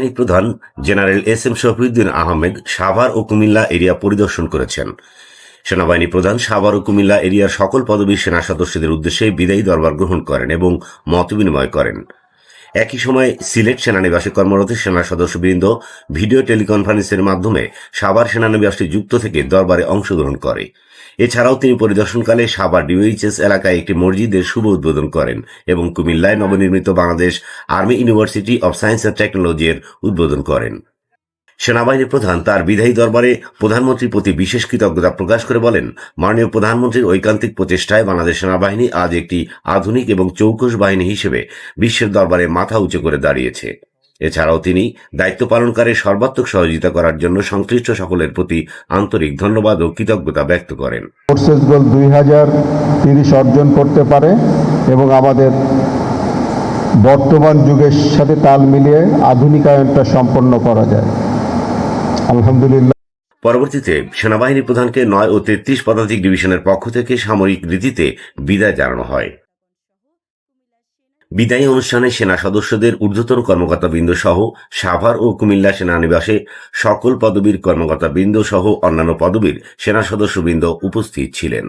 সেনাবাহিনী প্রধান general S M Shafiuddin Ahmed Savar ও Comilla area পরিদর্শন করেছেন। সেনাবাহিনী প্রধান সাভার ও কুমিল্লা এরিয়ার সকল পদবীর সেনা সদস্যদের উদ্দেশ্যে বিদায়ী দরবার গ্রহণ করেন এবং মত বিনিময় করেন। একই সময় সিলেট সেনানিবাসে কর্মরত সেনা সদস্যবৃন্দ ভিডিও টেলিকনফারেন্সের মাধ্যমে সাভার সেনানিবাসে যুক্ত থেকে দরবারে অংশগ্রহণ করে। এছাড়াও তিনি পরিদর্শনকালে সাভার ডিওইচএস এলাকায় একটি মসজিদের শুভ উদ্বোধন করেন এবং কুমিল্লায় নবনির্মিত Bangladesh army university of science and টেকনোলজির উদ্বোধন করেন। সেনাবাহিনী প্রধান তার বিদায়ী দরবারে প্রধানমন্ত্রীর প্রতি বিশেষ কৃতজ্ঞতা প্রকাশ করে বলেন, মাননীয় প্রধানমন্ত্রীর ঐকান্তিক প্রচেষ্টায় বাংলাদেশ সেনাবাহিনী আজ একটি আধুনিক এবং চৌকস বাহিনী হিসেবে বিশ্বের দরবারে মাথা উঁচু করে দাঁড়িয়েছে। এছাড়াও তিনি দায়িত্ব পালনকারী সর্বাত্মক সহযোগিতা করার জন্য সংশ্লিষ্ট সকলের প্রতি আন্তরিক ধন্যবাদ ও কৃতজ্ঞতা ব্যক্ত করেন। ফোর্সেস গোল দুই হাজার তিরিশ অর্জন করতে পারে এবং আমাদের বর্তমান যুগের সাথে তাল মিলিয়ে আধুনিকায়নটা সম্পন্ন করা যায়। আলহামদুলিল্লাহ। পরবর্তীতে সেনাবাহিনী প্রধানকে নয় ও তেত্রিশ পদাতিক ডিভিশনের পক্ষ থেকে সামরিক রীতিতে বিদায় জানানো হয়। বিদায়ী অনুষ্ঠানে সেনা সদস্যদের ঊর্ধ্বতন কর্মকর্তাবৃন্দ সহ সাভার ও কুমিল্লা সেনানিবাসে সকল পদবীর কর্মকর্তাবৃন্দ সহ অন্যান্য পদবীর সেনা সদস্যবৃন্দ উপস্থিত ছিলেন।